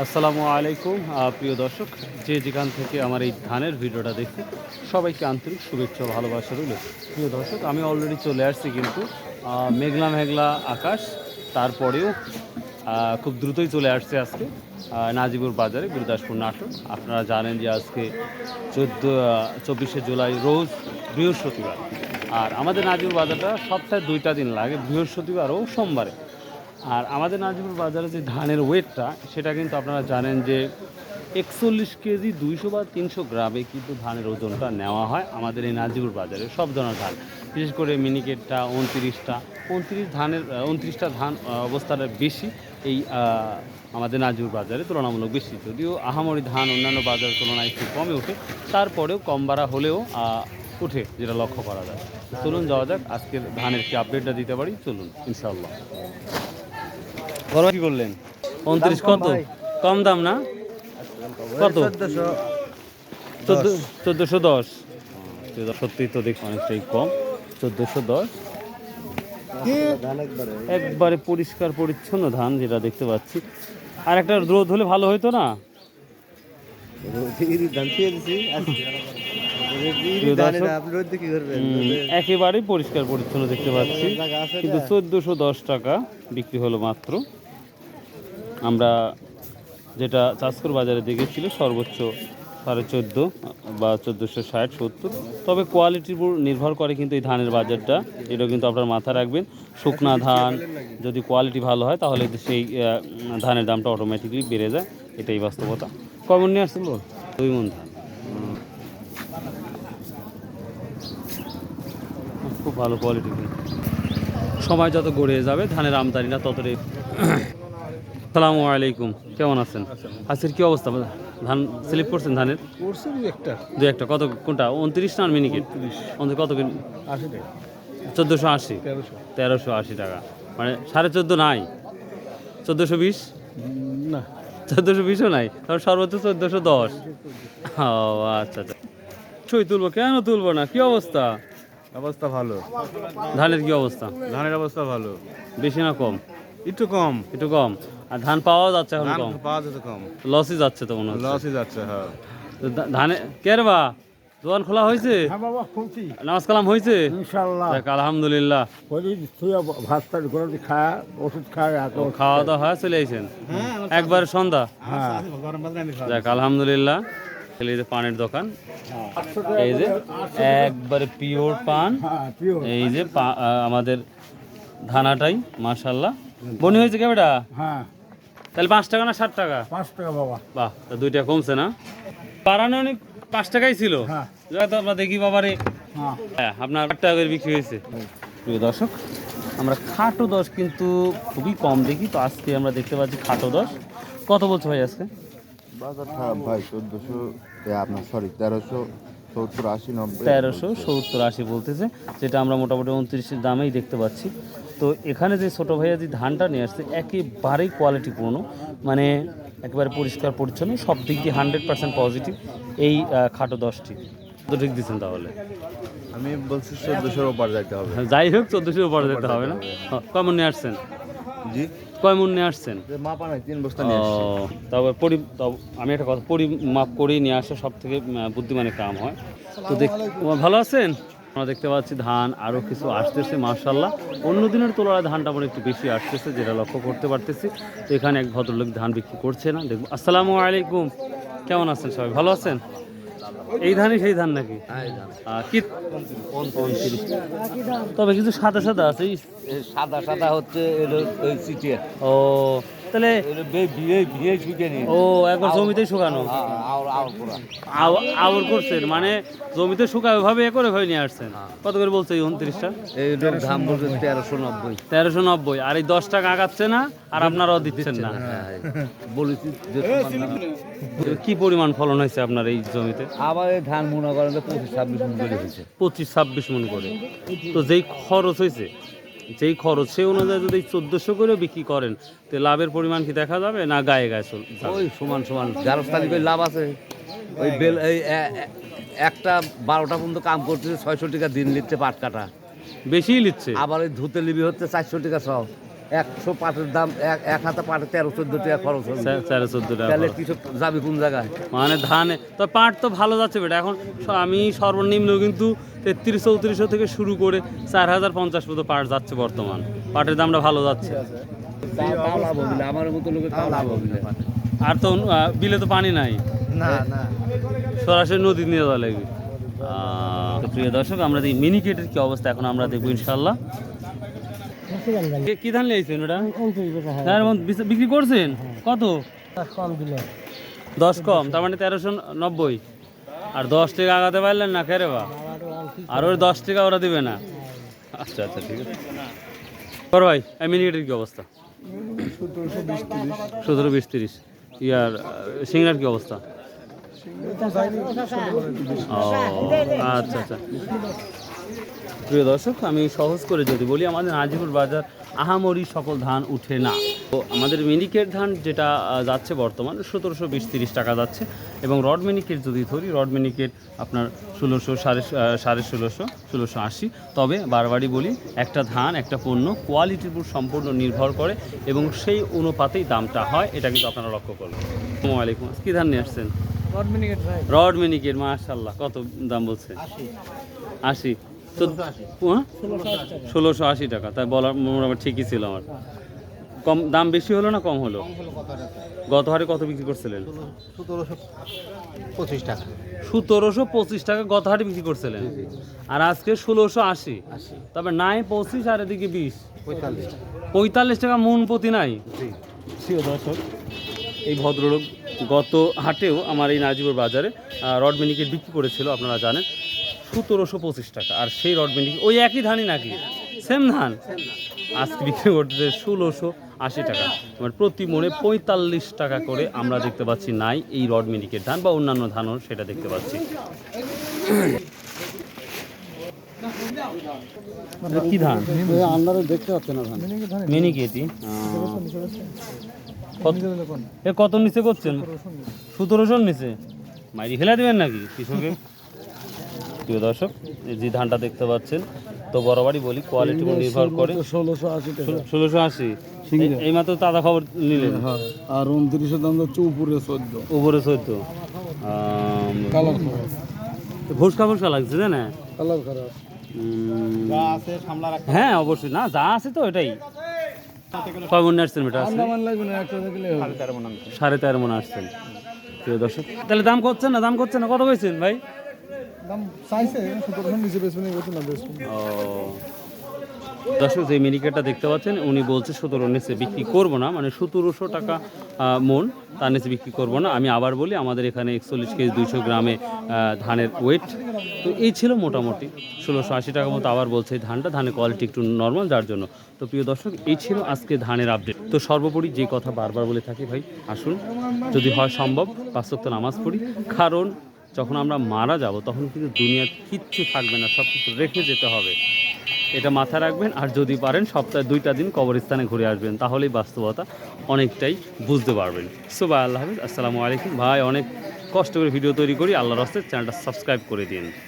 আসসালামু আলাইকুম প্রিয় দর্শক। যে যেখান থেকে আমার এই ধানের ভিডিওটা দেখছে সবাইকে আন্তরিক শুভেচ্ছা ভালোবাসা রইল। প্রিয় দর্শক, আমি অলরেডি চলে আসছি কিন্তু মেঘলা মেঘলা আকাশ, তারপরেও খুব দ্রুতই চলে আসছে আজকে নাজিবুর বাজারে গুরুদাসপুর নাটক। আপনারা জানেন যে আজকে চোদ্দ চব্বিশে জুলাই রোজ বৃহস্পতিবার। আর আমাদের নাজিবুর বাজারটা সপ্তাহে দুইটা দিন লাগে, বৃহস্পতিবার ও সোমবারে। আর আমাদের নাজিপুর বাজারে যে ধানের ওয়েটটা, সেটা কিন্তু আপনারা জানেন যে একচল্লিশ কেজি দুইশো বা তিনশো গ্রামে কিন্তু ধানের ওজনটা নেওয়া হয় আমাদের এই নাজিপুর বাজারে, সব ধরনের ধান। বিশেষ করে মিনিকেটটা, উনত্রিশটা, উনত্রিশ ধানের উনত্রিশটা ধান অবস্থাটা বেশি এই আমাদের নাজিপুর বাজারে তুলনামূলক বেশি। যদিও আহামরি ধান অন্যান্য বাজারের তুলনায় একটু কমে ওঠে, তারপরেও কম বাড়া হলেও উঠে যেটা লক্ষ্য করা যায়। চলুন যাওয়া যাক, আজকের ধানের কি আপডেটটা দিতে পারি? চলুন ইনশাল্লাহ বড় কি করলেন? উনত্রিশ কত? কম দাম না? কত? চোদ্দ চোদ্দোশো দশ। সত্যি তো দেখছি অনেকটাই কম। চোদ্দোশো দশ। একবারে পরিষ্কার পরিচ্ছন্ন ধান যেটা দেখতে পাচ্ছি। আর একটা রোদ হলে ভালো হতো না? একেবারেই পরিষ্কার পরিচ্ছন্ন দেখতে পাচ্ছি। কিন্তু চোদ্দোশো দশ টাকা বিক্রি হলো মাত্র। আমরা যেটা চাষকর বাজারে দেখেছিল, সর্বোচ্চ সাড়ে চোদ্দ বা চোদ্দোশো ষাট, সত্তর। তবে কোয়ালিটির উপর নির্ভর করে কিন্তু এই ধানের বাজারটা। এটা কিন্তু আপনার মাথা রাখবেন। শুকনা ধান যদি কোয়ালিটি ভালো হয়, তাহলে সেই ধানের দামটা অটোমেটিকলি বেড়ে যায়। এটাই বাস্তবতা। কমন নিয়ে আসছিল দুই মন ধান। খুব ভালো কোয়ালিটি সময় যত গড়ে যাবে, ধানের আমদানিটা ততটাই সালামু আলাইকুম। কেমন আছেন? আজকের কি অবস্থা? ধান স্লিপ করছেন ধানের? দু একটা। কত কোনটা? উনত্রিশ না মিনিকেট? অন্তত কত চোদ্দোশো আশি। তেরোশো। আশি টাকা। মানে সাড়ে চোদ্দ নাই? চোদ্দোশো বিশ? না। চোদ্দোশো বিশও নাই? তাহলে সর্বোচ্চ চোদ্দোশো দশ। ও আচ্ছা আচ্ছা। সই তুলবো। কেন তুলবো না? কি অবস্থা? অবস্থা ভালো। ধানের কি অবস্থা? ধানের অবস্থা ভালো। বেশি না কম? একটু কম। একটু কম? আর ধান পাওয়া যাচ্ছে এখন কম। পাওয়া যেতে কম। লসই যাচ্ছে তো মনে হচ্ছে। লসই যাচ্ছে হ্যাঁ। ধানে কে রে বা? দোকান খোলা হয়েছে? হ্যাঁ নামাজ কালাম হয়েছে? আলহামদুলিল্লাহ। ভাত খায় ওষুধ খায় খাওয়া দাওয়া হয় চলে আইছেন? একবার সন্ধ্যা? হ্যাঁ যাক আলহামদুলিল্লাহ। এই যে পানের দোকান। এই যে একবারে পিওর পান। হ্যাঁ এই যে পা- আমাদের ধানাটাই মাশাল্লাহ বনি হয়েছে কে বেটা? হ্যাঁ। তাহলে পাঁচ টাকা না ষাট টাকা? পাঁচ টাকা বাবা। বাহ তা দুইটা কমছে না? পারানো অনেক পাঁচ টাকাই ছিল। হ্যাঁ। তো আমরা দেখি বাবারে। হ্যাঁ। হ্যাঁ আপনার আট টাকা করে বিক্রি হয়েছে। প্রিয় দর্শক আমরা খাটো দশ কিন্তু খুবই কম দেখি তো আজকে আমরা দেখতে পাচ্ছি খাটো দশ। কত বলছো ভাই আজকে? বাজার খারাপ ভাই চোদ্দোশো আপনার সরি তেরোশো সত্তর আশি নব্বই। তেরোশো সত্তর আশি বলতেছে যেটা আমরা মোটামুটি উনত্রিশের দামেই দেখতে পাচ্ছি। তো এখানে যে ছোটো ভাইয়া যে ধানটা নিয়ে আসছে একেবারেই কোয়ালিটিপূর্ণ মানে একেবারে পরিষ্কার পরিচ্ছন্ন সব দিক দিয়ে হান্ড্রেড পার্সেন্ট পজিটিভ এই খাটো দশটি। তো ঠিক দিচ্ছেন তাহলে? আমি বলছি চোদ্দোশোর ওপার যাইতে হবে। যাই হোক চোদ্দোশোর ওপার যেতে হবে না। হ্যাঁ, কয় মন নিয়ে আসছেন? জি। কয় মন নিয়ে আসছেন? যে মাপা নাই তিন বস্তা নিয়ে আসছি। পরি আমি একটা কথা পরিমাপ করেই নিয়ে আসা সব থেকে বুদ্ধিমানের কাম হয়। তো দেখ ভালো আছেন? আমরা দেখতে পাচ্ছি ধান আরও কিছু আসতেছে মার্শাল্লাহ অন্য দিনের তুলনায় ধানটা আমার একটু বেশি আসতেছে যেটা লক্ষ্য করতে পারতেছি। তো এখানে এক ভদ্রলোক ধান বিক্রি করছে না। দেখব আসসালামু আলাইকুম। কেমন আছেন সবাই? ভালো আছেন? এই ধানই সেই ধান নাকি? কি? তবে কিছু সাদা সাদা আছে সাদা সাদা হচ্ছে ও তাহলে ও একবার জমিতেই শুকানো? করছেন মানে জমিতে শুকায় ওইভাবে এ করে হয়ে নিয়ে আসছেন? কত করে বলছে এই উনত্রিশটা? দাম বলছে তেরোশো নব্বই। তেরোশো নব্বই। আর এই দশ টাকা আগাচ্ছে না আর আপনারাও দিচ্ছেন না। বলেছি যে তোমার নাম- কি পরিমাণ ফলন হয়েছে আপনার এই জমিতে? আবার এই ধান মনে করেন পঁচিশ ছাব্বিশ মন করে হয়েছে। পঁচিশ ছাব্বিশ মন করে। তো যেই খরচ হয়েছে যেই খরচ সেই অনুযায়ী যদি চোদ্দোশো করে বিক্রি করেন তো লাভের পরিমাণ কি দেখা যাবে না গায়ে গায়ে চল ওই সমান সমান। যার করে লাভ আছে। ওই বেল এই একটা বারোটা পর্যন্ত কাম করতেছে ছয়শো টাকা দিন নিচ্ছে পাট কাটা। বেশিই নিচ্ছে আবার ওই ধুতে লিবি হচ্ছে চারশো টাকা সব। একশো পাটের দাম এক এক হাতে পাটে তেরো চোদ্দ টাকা খরচ হবে। চারে চোদ্দ টাকা তাহলে কিছু যাবে কোন জায়গায়? মানে ধানে তো পাট তো ভালো যাচ্ছে বেটা। এখন আমি সর্বনিম্ন কিন্তু তেত্রিশ চৌত্রিশশো থেকে শুরু করে চার হাজার পঞ্চাশ মতো পাট যাচ্ছে বর্তমান। পাটের দামটা ভালো যাচ্ছে। আমার মতো লোকের তাও লাভ হবে আর তো বিলে তো পানি নাই। না না। সরাসরি নদী নিয়ে যাওয়া লাগবে। প্রিয় দর্শক আমরা এই মিনিকেটের কি অবস্থা এখন আমরা দেখব ইনশাল্লাহ কে- কি ধান নিয়েছেন ওটা? বিক্রি করছেন? কত? কম দিলে। দশ কম তার মানে তেরোশো নব্বই। আর দশ টাকা আগাতে পারলেন না খেরে বা আর ওই দশ টাকা ওরা দিবে না। আচ্ছা আচ্ছা ঠিক আছে। কর ভাই মিনিকেটের কি অবস্থা? সতেরো বিশ তিরিশ। ইয়ার সিংড়ার কি অবস্থা? ও আচ্ছা আচ্ছা। প্রিয় দর্শক আমি সহজ করে যদি বলি আমাদের নাজিপুর বাজার আহামরি সকল ধান উঠে না। তো আমাদের মিনিকেট ধান যেটা যাচ্ছে বর্তমান সতেরোশো বিশ তিরিশ টাকা যাচ্ছে। এবং রড মিনিকেট যদি ধরি রড মিনিকেট আপনার ষোলোশো সাড়ে সাড়ে ষোলোশো ষোলোশো আশি। তবে বারবারই বলি একটা ধান একটা পণ্য কোয়ালিটির উপর সম্পূর্ণ নির্ভর করে এবং সেই অনুপাতেই দামটা হয় এটা কিন্তু আপনারা লক্ষ্য করবেন। আসসালামু আলাইকুম কী ধান নিয়ে আসছেন? রড মিনিকেট মাশাল্লাহ কত দাম বলছে? আশি। তো হ্যাঁ? ষোলোশো আশি টাকা। তাই বলার মোটামুটি ঠিকই ছিল আমার। কম দাম বেশি হলো না কম হলো? গত হারে। কত বিক্রি করছিলেন? সতেরোশো পঁচিশ টাকা। সতেরোশো পঁচিশ টাকা গত হারে বিক্রি করছিলেন? আর আজকে ষোলোশো আশি। তবে নাই পঁচিশ আর এদিকে বিশ। পঁয়তাল্লিশ পঁয়তাল্লিশ টাকা মন প্রতি নাই? দর্শক এই ভদ্রলোক গত হাটেও আমার এই নাজিবুর বাজারে আহ, রড মিনিকেট বিক্রি করেছিল আপনারা জানেন। সতেরোশো পঁচিশ টাকা। আর সেই রড মিনিকেট ওই একই ধানই নাকি? সেম ধান? আজকে বিক্রি করতেছে ষোলোশো আশি টাকা। মানে প্রতি মনে পঁয়তাল্লিশ টাকা করে আমরা দেখতে পাচ্ছি নাই এই রড মিনিকেট ধান বা অন্যান্য ধানও সেটা দেখতে পাচ্ছি। কি ধান? আন্ডারে দেখতে পাচ্ছে না ধান মিনিকেটই এ কত নিচে করছেন? সতেরোশোর নিচে? মাইরি ফেলে দেবেন নাকি কৃষকে প্রিয় দর্শক এই যে ধানটা দেখতে পাচ্ছেন তো বরাবরই বলি কোয়ালিটি উপর নির্ভর করে। ষোলোশো আশি ষোলোশো আশি? এই মাত্র তাজা খবর নিলেন? আর উনত্রিশের দাম যাচ্ছে উপরে চোদ্দ উপরে চোদ্দ ভুসকা ভুসকা লাগছে তাই না? কালার খারাপ। হ্যাঁ অবশ্যই। না যা আছে তো এটাই। কয় মনে আসছেন এটা সাড়ে তেরো মনে আসছেন। প্রিয় দর্শক তাহলে দাম করছেন না দাম করছেন না? কত কইছেন ভাই? দর্শক, যে মিনিকেটটা দেখতে পাচ্ছেন, উনি বলছে সতেরো নিচে বিক্রি করব না মানে সতেরোশো টাকা মন, তার নিচে বিক্রি করব না। আমি আবার বলি, আমাদের এখানে একচল্লিশ কেজি দুইশো গ্রামে ধানের ওয়েট তো এই ছিল মোটামুটি, ষোলোশো আশি টাকা মতো আবার বলছে ধানটা, ধানের কোয়ালিটি একটু নর্মাল যার জন্য। তো প্রিয় দর্শক, এই ছিল আজকে ধানের আপডেট তো সর্বোপরি যে কথা বারবার বলে থাকি ভাই, আসুন, যদি হয় সম্ভব পাঁচক্ত নামাজ পড়ি। কারণ যখন আমরা মারা যাব, তখন কিন্তু দুনিয়ার কিচ্ছু থাকবে না সব কিছু রেখে যেতে হবে। এটা মাথায় রাখবেন, আর যদি পারেন, সপ্তাহে দুইটা দিন কবরস্থানে ঘুরে আসবেন, তাহলেই বাস্তবতা অনেকটাই বুঝতে পারবেন। সো ভাই আল্লাহ হাফিজ। আসসালামু আলাইকুম। ভাই, অনেক কষ্ট করে ভিডিও তৈরি করি। আল্লাহর হস্তে চ্যানেলটা সাবস্ক্রাইব করে দিন।